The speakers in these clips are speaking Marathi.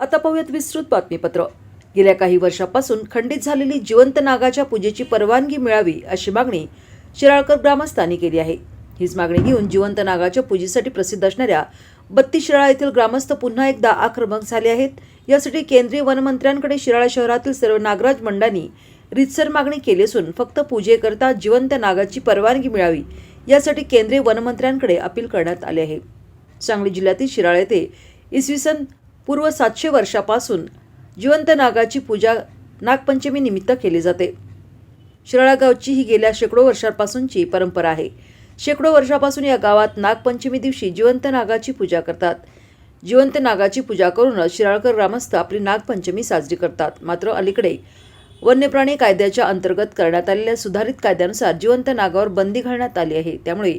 आता पाहूयात विस्तृत बातमीपत्र. गेल्या काही वर्षापासून खंडित झालेली जिवंत नागाच्या पूजेची परवानगी मिळावी अशी मागणी शिराळकर ग्रामस्थांनी केली आहे. हीच मागणी घेऊन जिवंत नागाच्या पूजेसाठी प्रसिद्ध असणाऱ्या बत्तीस शिराळा येथील ग्रामस्थ पुन्हा एकदा आक्रमक झाले आहेत. यासाठी केंद्रीय वनमंत्र्यांकडे शिराळा शहरातील सर्व नागराज मंडळांनी रितसर मागणी केली असून फक्त पूजेकरता जिवंत नागाची परवानगी मिळावी यासाठी केंद्रीय वनमंत्र्यांकडे अपील करण्यात आले आहे. सांगली जिल्ह्यातील शिराळा येथे इसवी सन पूर्व सातशे वर्षापासून जिवंत नागाची पूजा नागपंचमीनिमित्त केली जाते. शिराळा गावची ही गेल्या शेकडो वर्षांपासूनची परंपरा आहे. शेकडो वर्षापासून या गावात नागपंचमी दिवशी जिवंत नागाची पूजा करतात. जिवंत नागाची पूजा करूनच शिराळकर ग्रामस्थ आपली नागपंचमी साजरी करतात. मात्र अलीकडे वन्यप्राणी कायद्याच्या अंतर्गत करण्यात आलेल्या सुधारित कायद्यानुसार जिवंत नागावर बंदी घालण्यात आली आहे. त्यामुळे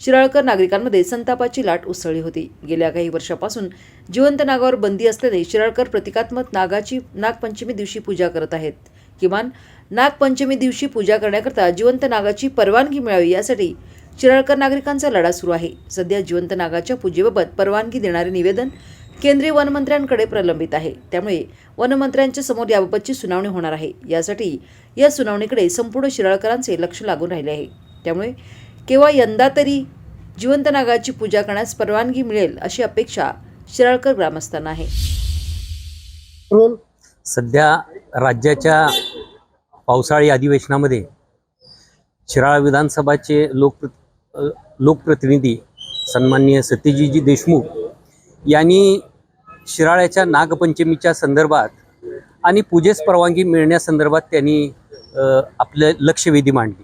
शिराळकर नागरिकांमध्ये संतापाची लाट उसळली होती. गेल्या काही वर्षापासून जिवंत नागावर बंदी असल्याने शिराळकर प्रतिकात्मक नागाची नागपंचमी दिवशी पूजा करत आहेत. किमान नागपंचमी दिवशी पूजा करण्याकरता जिवंत नागाची परवानगी मिळावी यासाठी शिराळकर नागरिकांचा लढा सुरू आहे. सध्या जिवंत नागाच्या पूजेबाबत परवानगी देणारे निवेदन केंद्रीय वनमंत्र्यांकडे प्रलंबित आहे. त्यामुळे वनमंत्र्यांच्या समोर याबाबतची सुनावणी होणार आहे. यासाठी या सुनावणीकडे संपूर्ण शिराळकरांचे लक्ष लागून राहिले आहे. त्यामुळे केव्हा यंदा तरी जिवंत नागाची पूजा करण्यास परवानगी मिळेल अशी अपेक्षा शिराळकर ग्रामस्थांना आहे. सध्या राज्याच्या पावसाळी अधिवेशनामध्ये शिराळा विधानसभाचे लोकप्र लोकप्रतिनिधी सन्माननीय सत्यजीजी देशमुख यांनी शिराळ्याच्या नागपंचमीच्या संदर्भात आणि पूजेस परवानगी मिळण्यासंदर्भात त्यांनी आपलं लक्षवेधी मांडली.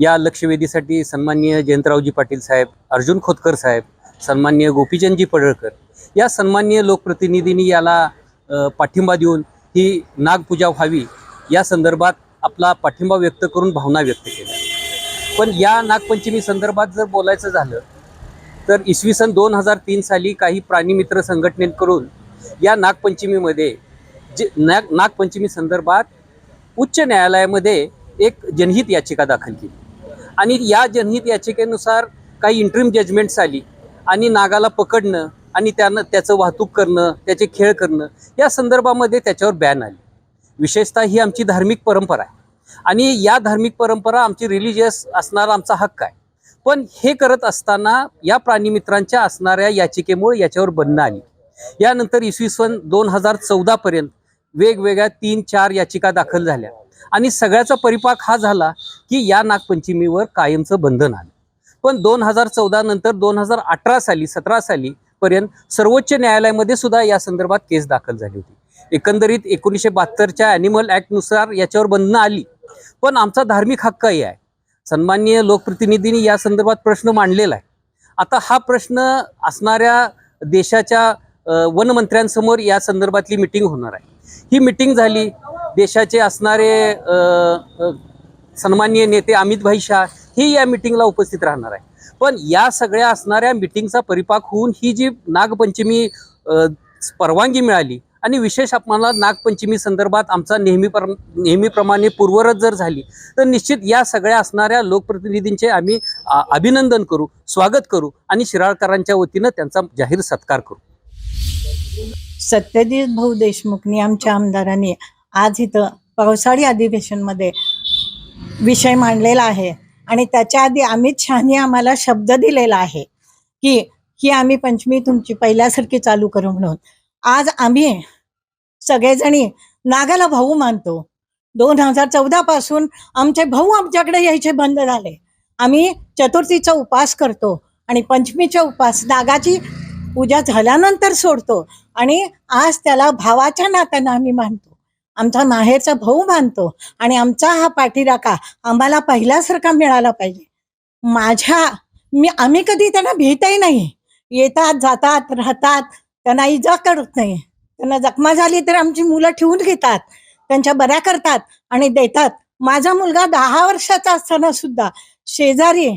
या लक्षवेधीसाठी सन्माननीय जयंतरावजी पाटील साहेब अर्जुन खोतकर साहेब सन्माननीय गोपीचंदजी पडळकर या सन्माननीय लोकप्रतिनिधींनी याला पाठिंबा देऊन ही नागपूजा व्हावी या संदर्भात आपला पाठिंबा व्यक्त करून भावना व्यक्त केल्या. पण या नागपंचमी संदर्भात जर बोलायचं झालं तर इसवी सन दोन हजार तीन साली काही प्राणीमित्र संघटनेकडून या नागपंचमीमध्ये जे नाग नागपंचमी संदर्भात उच्च न्यायालयामध्ये एक जनहित याचिका दाखल केली. आणि या जनहित याचिकेनुसार काही इंट्रीम जजमेंट्स आली. आणि नागाला पकडणं आणि त्यानं त्याचं वाहतूक करणं त्याचे खेळ करणं या संदर्भामध्ये त्याच्यावर बॅन आली. विशेषतः ही आमची धार्मिक परंपरा आहे. आणि या धार्मिक परंपरा आमची रिलिजियस असणारा आमचा हक्क आहे. पण हे करत असताना या प्राणीमित्रांच्या असणाऱ्या याचिकेमुळे याच्यावर बंधनं आली. यानंतर इसवी सन दोन हजार चौदापर्यंत वेगवेगळ्या तीन चार याचिका दाखल झाल्या. आणि सगळ्याचा परिपाक हा झाला की या नागपंचमीवर कायमचं बंधन आलं. पण दोन हजार चौदा नंतर दोन हजार अठरा साली सतरा साली पर्यंत सर्वोच्च न्यायालयामध्ये सुद्धा या संदर्भात केस दाखल झाली होती. एकंदरीत एकोणीसशे बहात्तरच्या ॲनिमल ॲक्टनुसार याच्यावर बंधनं आली. पण आमचा धार्मिक हक्कही आहे. सन्माननीय लोकप्रतिनिधींनी या संदर्भात प्रश्न मांडलेला आहे. आता हा प्रश्न असणाऱ्या देशाच्या वनमंत्र्यांसमोर या संदर्भातली मिटिंग होणार आहे. ही मिटिंग झाली देशाचे असणारे सन्मान्य नेते अमित भाई शाह हे या मिटिंगला उपस्थित राहणार आहे. पण या सगळ्या असणाऱ्या मिटिंगचा परिपाक होऊन ही जी नागपंचमी परवानगी मिळाली आणि विशेष आपणाला नागपंचमी संदर्भात आमचा नेहमी नेहमीप्रमाणे पूर्वरत जर झाली तर निश्चित या सगळ्या असणाऱ्या लोकप्रतिनिधींचे आम्ही अभिनंदन करू स्वागत करू आणि शिराळकरांच्या वतीनं त्यांचा जाहीर सत्कार करू. सत्यजित भाऊ देशमुखनी आमच्या आमदारांनी आज इथं पावसाळी अधिवेशनमध्ये विषय मांडलेला आहे. आणि त्याच्या आधी अमित शहानी आम्हाला शब्द दिलेला आहे की ही आम्ही पंचमी तुमची पहिल्यासारखी चालू करू म्हणून. आज आम्ही सगळेजणी नागाला भाऊ मानतो. दोन हजार चौदा पासून आमचे भाऊ आमच्याकडे यायचे बंद झाले. आम्ही चतुर्थीचा उपास करतो आणि पंचमीचा उपास नागाची पूजा झाल्यानंतर सोडतो. आणि आज त्याला भावाच्या नात्यानं आम्ही मानतो. आमचा माहेरचा भाऊ मानतो आणि आमचा हा पाठीराखा आम्हाला पहिल्यासारखा मिळाला पाहिजे. माझ्या मी आम्ही कधी त्यांना भेटही नाही. येतात जातात राहतात त्यांना इजा करत नाही. त्यांना जखमा झाली तर आमची मुलं ठेवून घेतात त्यांच्या बऱ्या करतात आणि देतात. माझा मुलगा दहा वर्षाचा असताना सुद्धा शेजारी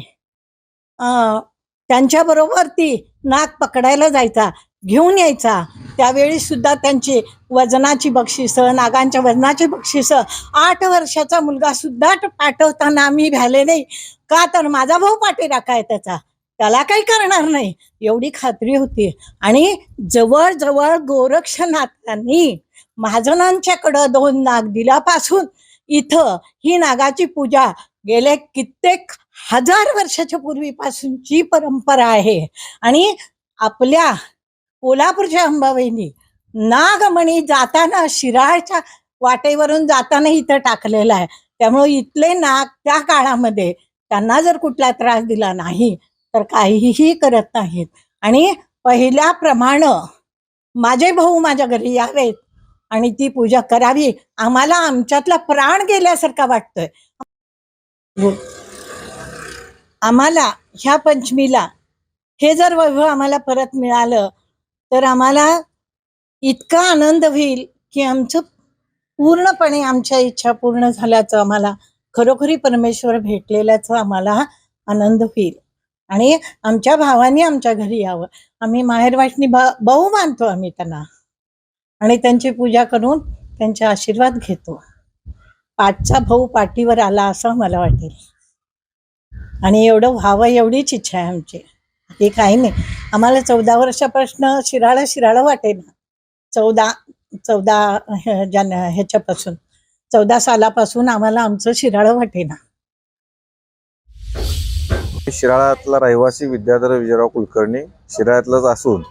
त्यांच्याबरोबर ती नाक पकडायला जायचा. घेऊन यायचा. त्यावेळी सुद्धा त्यांची वजनाची बक्षिसं नागांच्या वजनाची बक्षिसं आठ वर्षाचा मुलगा सुद्धा पाठवताना आम्ही भ्याले नाही. का तर माझा भाऊ पाठी राखाय त्याचा. त्याला काही करणार नाही. एवढी खात्री होती. आणि जवळजवळ गोरक्षनाथांनी महाजनांच्याकडं दोन नाग दिल्यापासून इथं ही नागाची पूजा गेले कित्येक हजार वर्षाच्या पूर्वीपासूनची परंपरा आहे. आणि आपल्या कोल्हापूरच्या अंबाबाईंनी नागमणी जाताना शिराळच्या वाटेवरून जाताना इथं टाकलेला आहे. त्यामुळे इथले नाग त्या काळामध्ये त्यांना जर कुठला त्रास दिला नाही तर काहीही करत नाहीत. आणि पहिल्याप्रमाणे माझे भाऊ माझ्या घरी यावेत आणि ती पूजा करावी आम्हाला आमच्यातला प्राण गेल्यासारखा वाटतोय. आम्हाला ह्या पंचमीला हे जर वैभव आम्हाला परत मिळालं तर आम्हाला इतका आनंद होईल की आमचं पूर्णपणे आमच्या इच्छा पूर्ण झाल्याचं आम्हाला खरोखरी परमेश्वर भेटलेल्याचं आम्हाला आनंद होईल. आणि आमच्या भावाने आमच्या घरी यावं. आम्ही माहेर वाटणी बहु मानतो आम्ही त्यांना. आणि त्यांची पूजा करून त्यांचे आशीर्वाद घेतो. पाठचा भाऊ पाठीवर आला असं मला वाटेल. आणि एवढं व्हावं एवढीच इच्छा आहे आमची. हे काही नाही. आम्हाला चौदा वर्षापासून शिराळा शिराळा वाटेल चौदा चौदा ह्या- ह्याच्यापासून चौदा सालापासून आम्हाला आमचं शिराळं वाटेना. शिराळ्यातला रहिवासी विद्याधर विजयराव कुलकर्णी शिराळ्यातलाच असून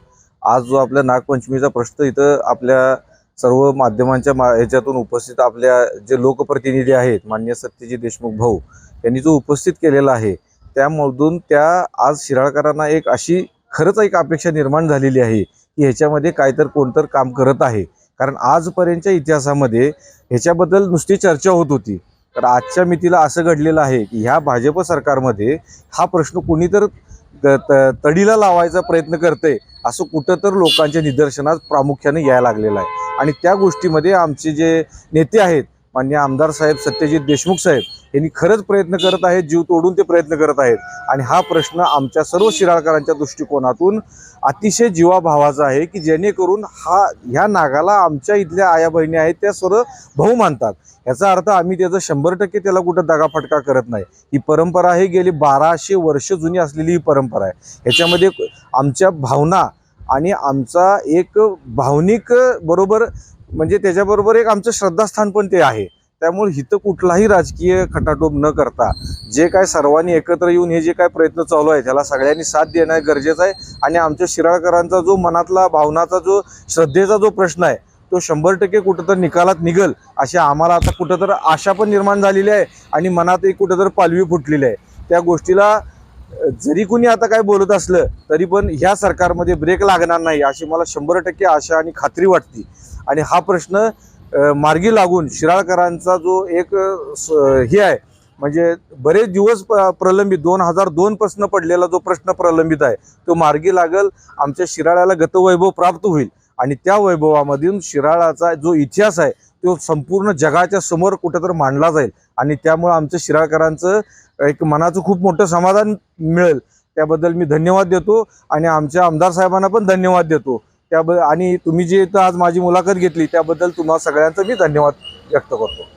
आज जो आपल्या नागपंचमीचा प्रश्न इथं आपल्या सर्व माध्यमांच्या मा ह्याच्यातून उपस्थित आपल्या जे लोकप्रतिनिधी आहेत मान्य सत्यजी देशमुख भाऊ यांनी जो उपस्थित केलेला आहे त्यामधून त्या आज शिराळकरांना एक अशी खरंच एक अपेक्षा निर्माण झालेली आहे की ह्याच्यामध्ये काय तर कोणतर काम करत आहे. कारण आजपर्यंतच्या इतिहासामध्ये ह्याच्याबद्दल नुसती चर्चा होत होती. तर आजच्या मितीला असं घडलेलं आहे की ह्या भाजप सरकारमध्ये हा प्रश्न कुणी तर त- तडीला लावायचा प्रयत्न करते असं कुठं तर लोकांच्या निदर्शनात प्रामुख्याने यायला लागलेलं आहे. आणि त्या गोष्टीमध्ये आमचे जे नेते आहेत मान्य आमदार साहेब सत्यजित देशमुख साहेब यांनी खरंच प्रयत्न करत आहेत जीव तोडून ते प्रयत्न करत आहेत. आणि हा प्रश्न आमच्या सर्व शिराळकरांच्या दृष्टिकोनातून अतिशय जीवाभावाचा आहे की जेणेकरून हा ह्या नागाला आमच्या इथल्या आया बहिणी आहेत त्या सर्व भाऊ मानतात. याचा अर्थ आम्ही त्याचं शंभर टक्के त्याला कुठं दगाफटका करत नाही. ही परंपरा आहे गेली बाराशे वर्ष जुनी असलेली ही परंपरा आहे. ह्याच्यामध्ये आमच्या भावना आणि आमचा एक भावनिक बरोबर म्हणजे त्याच्याबरोबर एक आमचं श्रद्धास्थान पण ते आहे. त्यामुळे इथं कुठलाही राजकीय खटाटोप न करता जे काय सर्वांनी एकत्र येऊन हे जे काय प्रयत्न चालू आहे त्याला सगळ्यांनी साथ देणं गरजेचं आहे. आणि आमच्या शिराळकरांचा जो मनातला भावनाचा जो श्रद्धेचा जो प्रश्न आहे तो शंभर टक्के कुठं तर निकालात निघल अशी आम्हाला आता कुठं तर आशा पण निर्माण झालेली आहे आणि मनातही एक कुठं तर पालवी फुटलेली आहे. त्या गोष्टीला जरी कुणी आता काय बोलत असलं तरी पण ह्या सरकारमध्ये ब्रेक लागणार नाही अशी मला शंभर टक्के आशा आणि खात्री वाटते. आणि हा प्रश्न मार्गी लागून शिराळकरांचा जो एक स- हे आहे म्हणजे बरेच दिवस प- प्रलंबित दोन हजार दोन पडलेला जो प्रश्न प्रलंबित आहे तो मार्गी लागल आमच्या शिराळ्याला गतवैभव प्राप्त होईल. आणि त्या वैभवामधून शिराळाचा जो इतिहास आहे तो संपूर्ण जगाच्या समोर कुठेतरी मांडला जाईल. आणि त्यामुळं आमचं शिराळकरांचं एक मनाचं खूप मोठं समाधान मिळेल. त्याबद्दल मी धन्यवाद देतो आणि आमच्या आमदार साहेबांना पण धन्यवाद देतो. त्याब आणि तुम्ही जे इथं आज माझी मुलाखत घेतली त्याबद्दल तुम्हाला सगळ्यांचं मी धन्यवाद व्यक्त करतो.